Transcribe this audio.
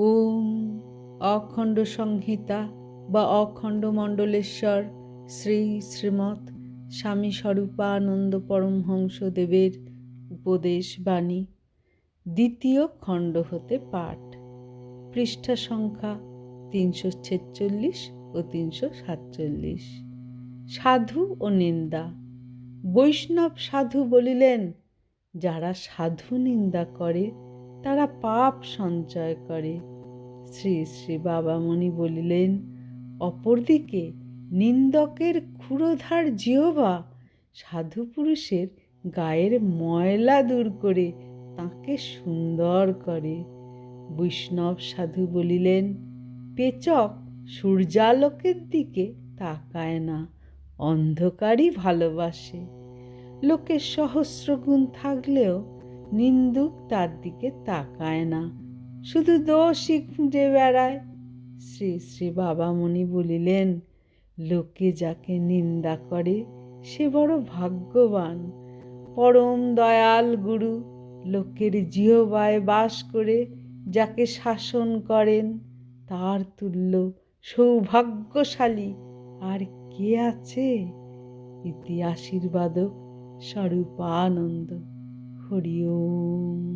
ওম অখণ্ড সংহিতা বা অখণ্ড মণ্ডলেশ্বর শ্রী শ্রীমৎ স্বামী স্বরূপানন্দ পরমহংসদেবের উপদেশ বাণী, দ্বিতীয় খণ্ড হতে পাঠ, পৃষ্ঠা সংখ্যা তিনশো ছেচল্লিশ ও তিনশো সাতচল্লিশ। সাধু ও নিন্দা, বৈষ্ণব সাধু বলিলেন, যারা সাধু নিন্দা করে তারা পাপ সঞ্চয় করে। শ্রী শ্রী বাবামণি বলিলেন, অপরদিকে নিন্দকের ক্ষুরোধার জিহবা সাধু পুরুষের গায়ের ময়লা দূর করে তাকে সুন্দর করে। বৈষ্ণব সাধু বলিলেন, পেচক সূর্যালোকের দিকে তাকায় না, অন্ধকারই ভালোবাসে। লোকের সহস্র গুণ থাকলেও নিন্দুক তার দিকে তাকায় না। শুধু দোষই খুঁজে বেড়ায়। শ্রী শ্রী বাবামণি বলিলেন, লোকে যাকে নিন্দা করে, সে বড় ভাগ্যবান। পরম দয়াল গুরু, লোকের জিহবায় বাস করে যাকে শাসন করেন, তার তুল্য, সৌভাগ্যশালী। আর কে আছে? ইতি আশীর্বাদক স্বরূপানন্দ। হরি ওম